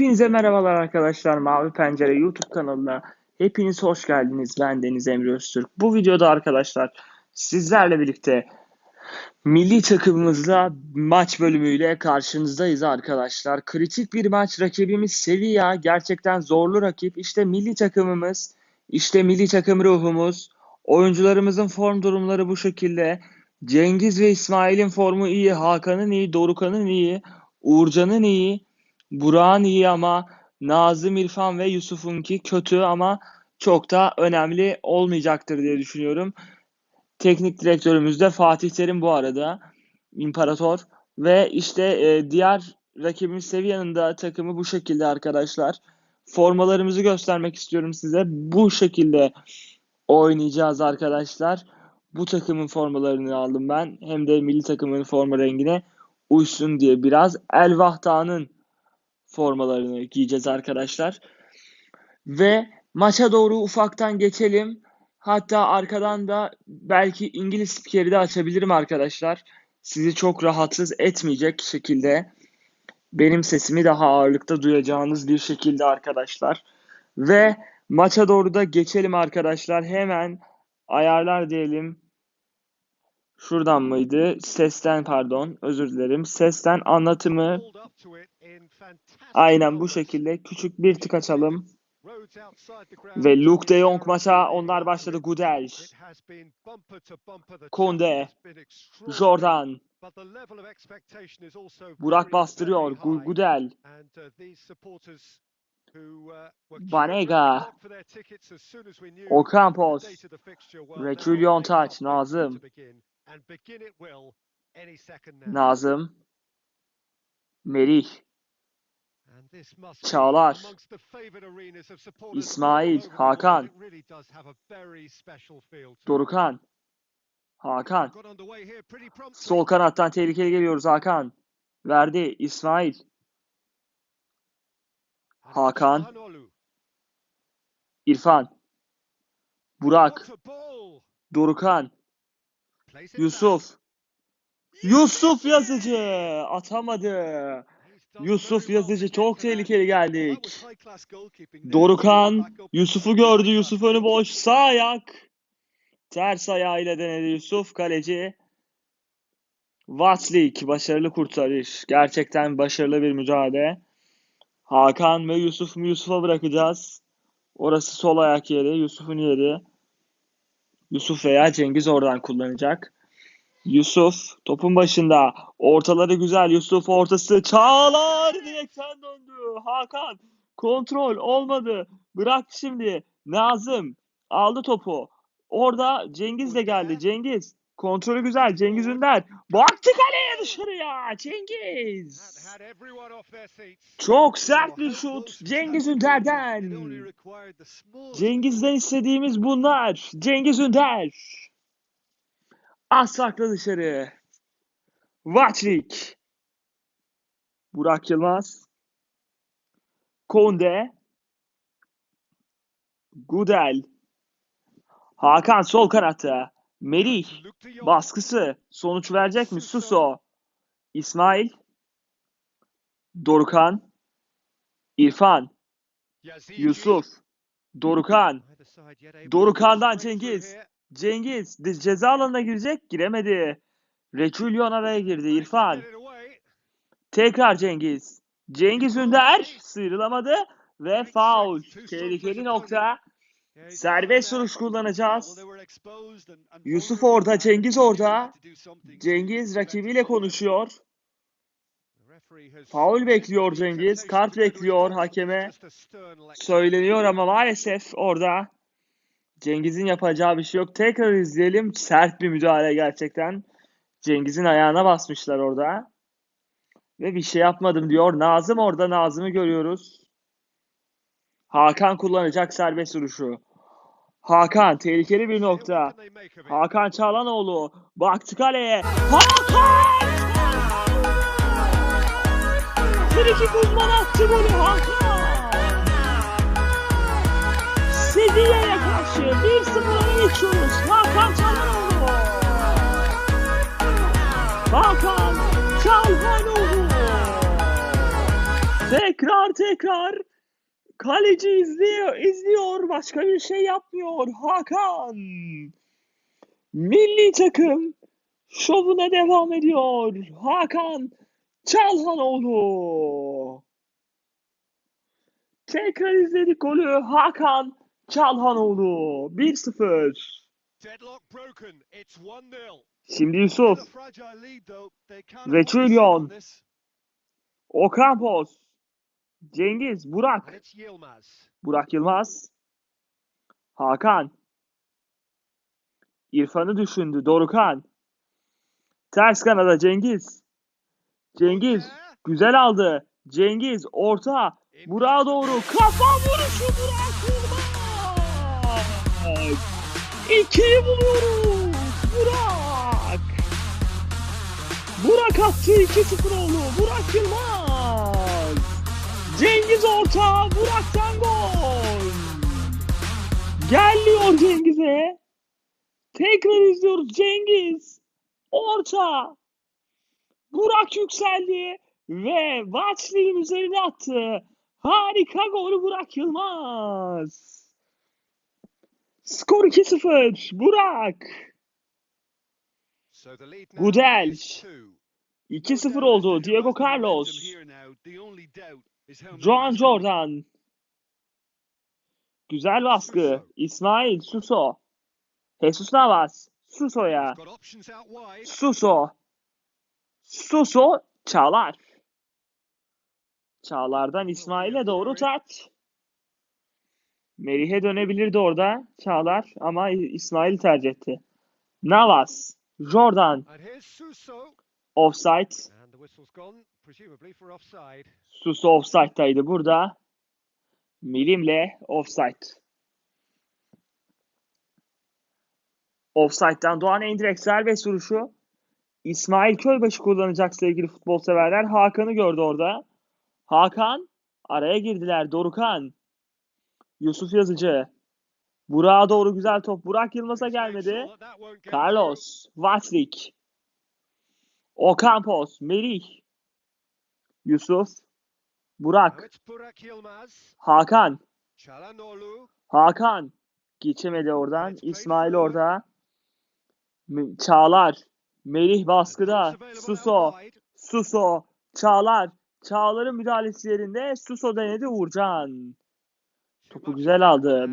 Hepinize merhabalar arkadaşlar. Mavi Pencere YouTube kanalına hepiniz hoş geldiniz. Ben Deniz Emre Öztürk. Bu videoda arkadaşlar sizlerle birlikte milli takımımızla maç bölümüyle karşınızdayız arkadaşlar. Kritik bir maç rakibimiz Sevilla. Gerçekten zorlu rakip. İşte milli takımımız, işte milli takım ruhumuz. Oyuncularımızın form durumları bu şekilde. Cengiz ve İsmail'in formu iyi, Hakan'ın iyi, Dorukan'ın iyi, Uğurcan'ın iyi. Burak'ın iyi ama Nazım, İrfan ve Yusuf'unki kötü ama çok da önemli olmayacaktır diye düşünüyorum. Teknik direktörümüz de Fatih Terim bu arada. İmparator. Ve işte e, diğer rakibimiz Sevilla'nın da takımı bu şekilde arkadaşlar. Formalarımızı göstermek istiyorum size. Bu şekilde oynayacağız arkadaşlar. Bu takımın formalarını aldım ben. Hem de milli takımın forma rengine uysun diye biraz. El Vahda'nın formalarını giyeceğiz arkadaşlar. Ve maça doğru ufaktan geçelim. Hatta arkadan da belki İngiliz spikeri de açabilirim arkadaşlar. Sizi çok rahatsız etmeyecek şekilde benim sesimi daha ağırlıkta duyacağınız bir şekilde arkadaşlar. Ve maça doğru da geçelim arkadaşlar. Hemen ayarlar diyelim. Şuradan mıydı? Sesten pardon. Özür dilerim. Sesten anlatımı aynen bu şekilde küçük bir tık açalım. Ve Luke de Jong maça onlar başladı. Gudel, Konde, Jordan, Burak bastırıyor. Gu- Gudel, Banega, Ocampos, Reçulyon Taç, Nazım, Nazım, Merih, Çağlar, İsmail, Hakan, Dorukan, Hakan. Sol kanattan tehlikeli geliyoruz Hakan. Verdi İsmail. Hakan. İrfan. Burak. Dorukan. Yusuf. Yusuf Yazıcı atamadı. Yusuf Yazıcı çok tehlikeli geldik. Dorukan Yusuf'u gördü. Yusuf önü boş. Sağ ayak. Ters ayağıyla denedi Yusuf. Kaleci Vatslik başarılı kurtarış. Gerçekten başarılı bir mücadele. Hakan ve Yusuf mu Yusuf'a bırakacağız. Orası sol ayak yeri. Yusuf'un yeri. Yusuf veya Cengiz oradan kullanacak. Yusuf topun başında. Ortaları güzel. Yusuf ortası. Çağlar direkten döndü. Hakan kontrol olmadı. Bırak şimdi. Nazım aldı topu. Orada Cengiz de geldi. Cengiz kontrolü güzel. Cengiz Ünder. Baktı kaleye dışarıya. Cengiz. Çok sert bir şut. Cengiz Ünder'den. Cengiz'den istediğimiz bunlar. Cengiz Ünder. Asakla dışarı. Vatrik. Burak Yılmaz. Konde. Gudel. Hakan sol kanatta. Merih. Baskısı. Sonuç verecek mi? Suso. İsmail. Dorukan. İrfan. Yusuf. Dorukan. Dorukan'dan Cengiz. Cengiz ceza alanına girecek. Giremedi. Reçulyon araya girdi. İrfan. Tekrar Cengiz. Cengiz Ünder sıyrılamadı ve faul. Tehlikeli nokta. Serbest vuruş kullanacağız. Yusuf orada, Cengiz orada. Cengiz rakibiyle konuşuyor. Faul bekliyor Cengiz. Kart bekliyor hakeme. Söyleniyor ama maalesef orada Cengiz'in yapacağı bir şey yok. Tekrar izleyelim. Sert bir müdahale gerçekten. Cengiz'in ayağına basmışlar orada. Ve bir şey yapmadım diyor. Nazım orada. Nazım'ı görüyoruz. Hakan kullanacak serbest vuruşu. Hakan tehlikeli bir nokta. Hakan Çağlanoğlu baktı kaleye. Hakan! Friki uzman attı golü Hakan. Sevilla'ya karşı 1-0 öne geçiyoruz. Hakan Çağlanoğlu. Hakan Çağlanoğlu. Tekrar tekrar. Kaleci izliyor, izliyor. Başka bir şey yapmıyor. Hakan. Milli takım şovuna devam ediyor. Hakan Çalhanoğlu. Tekrar izledik golü. Hakan Çalhanoğlu. 1-0. Deadlock broken. It's 1-0. Şimdi Yusuf. Still a fragile lead though. They can't Reçulyon. afford to sit on this. Ocampos. Cengiz. Burak. Burak Yılmaz. Hakan. İrfan'ı düşündü. Dorukan. Ters kanada Cengiz. Cengiz. Güzel aldı. Cengiz orta. Burak'a doğru. Kafa vuruşu Burak Yılmaz. İkiyi buluyoruz. Burak. Burak attı 2-0 oldu. Burak Yılmaz. Orta. Burak'tan gol. Geliyor Cengiz'e. Tekrar izliyoruz Cengiz. Orta. Burak yükseldi ve Vaçli'nin üzerine attı. Harika golü Burak Yılmaz. Skor 2-0. Burak. Gudel. is two. 2-0 oldu. Diego Carlos. Joan Jordan. Güzel baskı. İsmail Suso. Jesus Navas. Suso'ya. Suso. Suso Çağlar. Çağlar'dan İsmail'e doğru taç. Merih'e dönebilirdi orada Çağlar ama İsmail tercih etti. Navas. Jordan. Offside. And the whistle's gone, presumably for offside. Suso offside'daydı burada. Milimle offside. Offside'dan doğan endirekt serbest vuruşu. İsmail Köybaşı kullanacak sevgili futbol severler. Hakan'ı gördü orada. Hakan araya girdiler. Dorukan. Yusuf Yazıcı. Burak'a doğru güzel top. Burak Yılmaz'a gelmedi. Carlos. Vaçlik. Ocampos. Melih. Yusuf. Burak. İt's Burak Yilmaz. Hakan. Çalhanoğlu. Hakan geçemedi oradan. İsmail orada. Çağlar. Melih baskıda. Suso. Suso. Çağlar. Çağlar'ın müdahalesi yerinde. Suso denedi Uğurcan. Topu güzel aldı.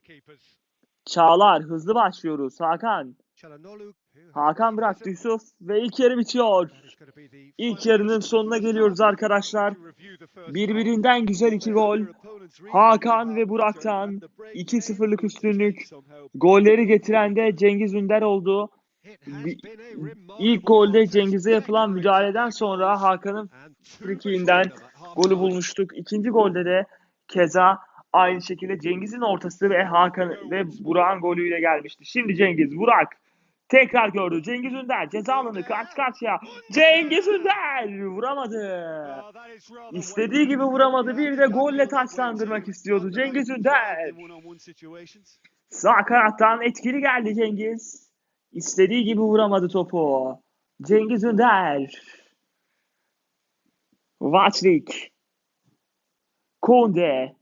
keepers. Çağlar. Hızlı başlıyoruz. Hakan. Hakan bıraktı Yusuf. Ve ilk yarı bitiyor. İlk yarının sonuna geliyoruz arkadaşlar. Birbirinden güzel iki gol. Hakan ve Burak'tan 2-0'lık üstünlük. Golleri getiren de Cengiz Ünder oldu. İlk golde Cengiz'e yapılan müdahaleden sonra Hakan'ın frikiğinden golü bulmuştuk. İkinci golde de keza aynı şekilde Cengiz'in ortası ve Hakan ve Burak'ın golüyle gelmişti. Şimdi Cengiz, Burak tekrar gördü. Cengiz Ünder ceza alanı karşı karşıya. Cengiz Ünder vuramadı. İstediği gibi vuramadı. Bir de golle taçlandırmak istiyordu Cengiz Ünder. Sağ kanattan etkili geldi Cengiz. İstediği gibi vuramadı topu. Cengiz Ünder. Vaçlik. Konde.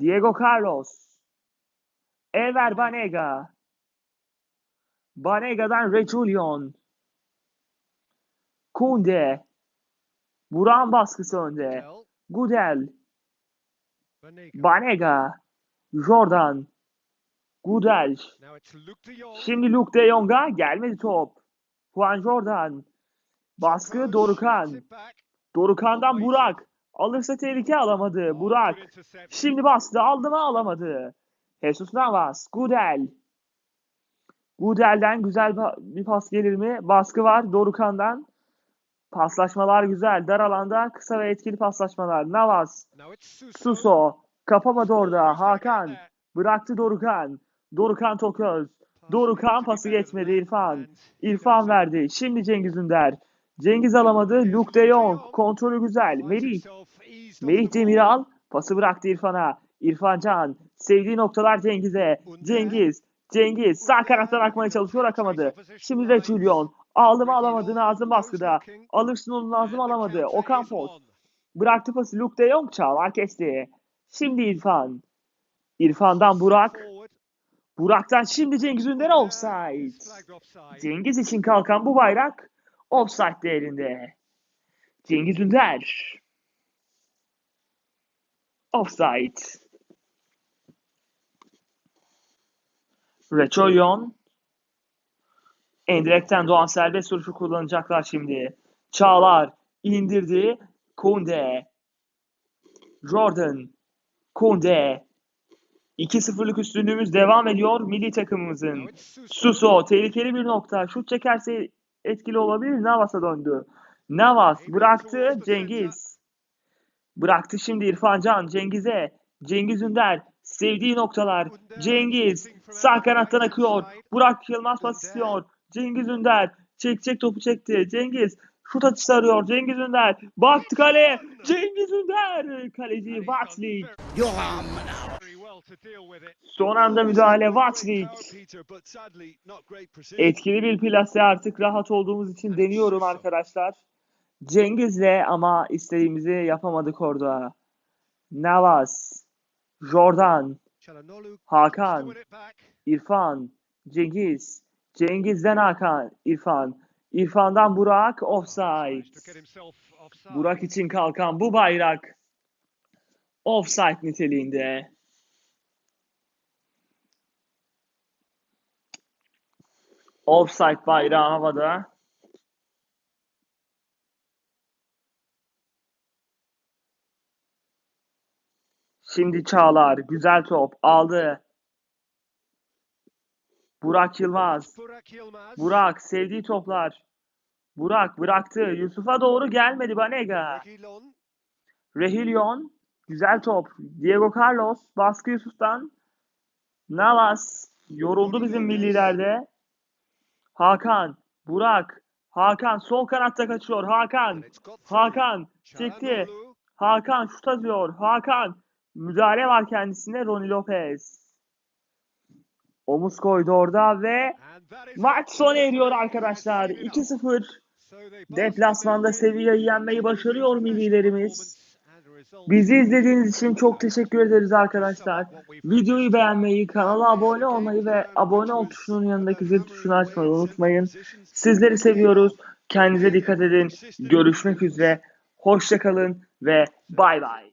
Diego Carlos. Ever Banega. Banega'dan Reçulyon. Kunde. Buran baskısı önde. Gudel. Banega. Jordan. Gudel. Şimdi Luke de Jong'a gelmedi top. Juan Jordan. Baskı Dorukan. Dorukan'dan Burak. Alırsa tehlike alamadı. Burak. Şimdi bastı. Aldı mı alamadı. Jesus Navas. Gudel. Gudel'den güzel ba- bir pas gelir mi? Baskı var Dorukan'dan. Paslaşmalar güzel. Dar alanda kısa ve etkili paslaşmalar. Navas. Suso. Kapamadı orada. Hakan. Bıraktı Dorukan. Dorukan Toköz. Dorukan pası geçmedi İrfan. İrfan verdi. Şimdi Cengiz Ünder. Cengiz alamadı. Luke de Jong. Kontrolü güzel. Merih. Merih Demiral pası bıraktı İrfan'a. İrfan Can. Sevdiği noktalar Cengiz'e. Cengiz. Cengiz sağ kanattan akmaya çalışıyor akamadı. Şimdi Reçulyon Aldı mı alamadı Nazım baskıda. Alırsın onu Nazım alamadı. Okan Foz. Bıraktı pası Luke de Jong Çağlar kesti. Şimdi İrfan. İrfan'dan Burak. Burak'tan şimdi Cengiz Ünder offside. Cengiz için kalkan bu bayrak offside değerinde. Cengiz Ünder. Offside. Reçoyon. Endirekten Doğan serbest vuruşu kullanacaklar şimdi. Çağlar indirdi. Kunde. Jordan. Kunde. 2-0'lık üstünlüğümüz devam ediyor milli takımımızın. Suso tehlikeli bir nokta. Şut çekerse etkili olabilir. Navas'a döndü. Navas bıraktı Cengiz. Bıraktı şimdi İrfan Can Cengiz'e. Cengiz Ünder sevdiği noktalar. Cengiz sağ kanattan akıyor. Burak Yılmaz pas istiyor. Cengiz Ünder çekecek topu çekti. Cengiz şut atışı arıyor. Cengiz Ünder baktı kaleye. Cengiz Ünder kaleci Watzlik. Son anda müdahale Watzlik. Etkili bir plase artık rahat olduğumuz için deniyorum arkadaşlar. Cengiz'le ama istediğimizi yapamadık orada. Navas, Jordan, Hakan, İrfan, Cengiz, Cengiz'den Hakan, İrfan, İrfan'dan Burak, offside. Burak için kalkan bu bayrak offside niteliğinde. Offside bayrağı havada. Şimdi Çağlar güzel top aldı. Burak Yılmaz. Burak sevdiği toplar. Burak bıraktı. Yusuf'a doğru gelmedi Banega. Rehilyon. Güzel top. Diego Carlos. Baskı Yusuf'tan. Navas. Yoruldu bizim millilerde. Hakan. Burak. Hakan sol kanatta kaçıyor. Hakan. Hakan çekti. Hakan şut atıyor. Hakan. Müdahale var kendisine Roni Lopez. Omuz koydu orada ve maç sona eriyor arkadaşlar. 2-0. Deplasmanda Sevilla'yı yenmeyi başarıyor millilerimiz. Bizi izlediğiniz için çok teşekkür ederiz arkadaşlar. Videoyu beğenmeyi, kanala abone olmayı ve abone ol tuşunun yanındaki zil tuşunu açmayı unutmayın. Sizleri seviyoruz. Kendinize dikkat edin. Görüşmek üzere. Hoşçakalın ve bay bay.